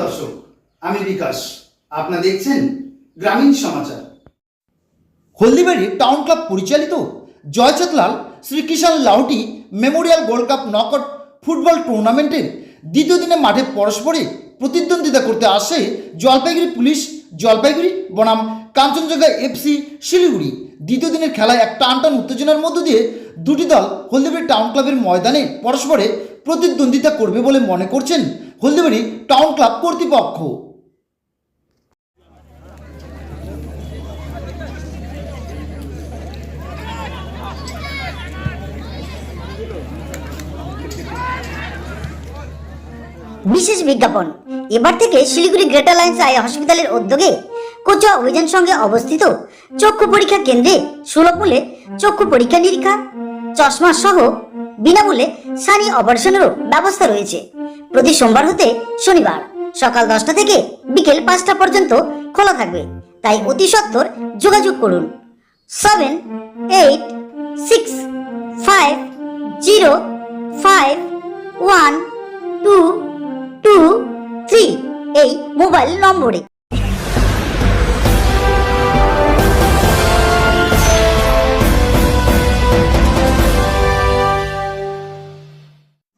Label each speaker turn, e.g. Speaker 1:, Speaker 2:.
Speaker 1: দর্শক, আমি বিকাশ। আপনারা দেখছেন গ্রামীণ সমাচার। হলদিবাড়ি টাউন ক্লাব পরিচালিত Joychandlal Shrikishan Lauti memorial gold cup knockout football টুর্নামেন্টের দ্বিতীয় দিনে মাঠে পরস্পরে প্রতিদ্বন্দ্বিতা করতে আসে জলপাইগুড়ি পুলিশ, জলপাইগুড়ি বনাম, কাঞ্চনজঙ্ঘা এফসি, শিলিগুড়ি। দ্বিতীয় দিনের খেলায় এক টান টান উত্তেজনার মধ্য দিয়ে দুটি দল হলদিবাড়ি টাউন ক্লাবের ময়দানে পরস্পরে প্রতিদ্বন্দ্বিতা করবে বলে মনে করছেন হলদিবাড়ি টাউন ক্লাব কর্তৃপক্ষ।
Speaker 2: বিশেষ বিজ্ঞাপন। এবার থেকে শিলিগুড়ি গ্রেটার লাইন্স আই হসপিটালের উদ্যোগে কোচুয়া অভিযান সঙ্গে অবস্থিত চক্ষু পরীক্ষা কেন্দ্রে সুলভ মূল্যে চক্ষু পরীক্ষা নিরীক্ষা, চশমা সহ বিনামূল্যে সানি অপারেশনেরও ব্যবস্থা রয়েছে। প্রতি সোমবার হতে শনিবার। সকাল দশটা থেকে বিকেল পাঁচটা পর্যন্ত খোলা থাকবে। তাই অতি সত্বর যোগাযোগ করুন। Seven eight six five zero five one two two three এই মোবাইল নম্বরে।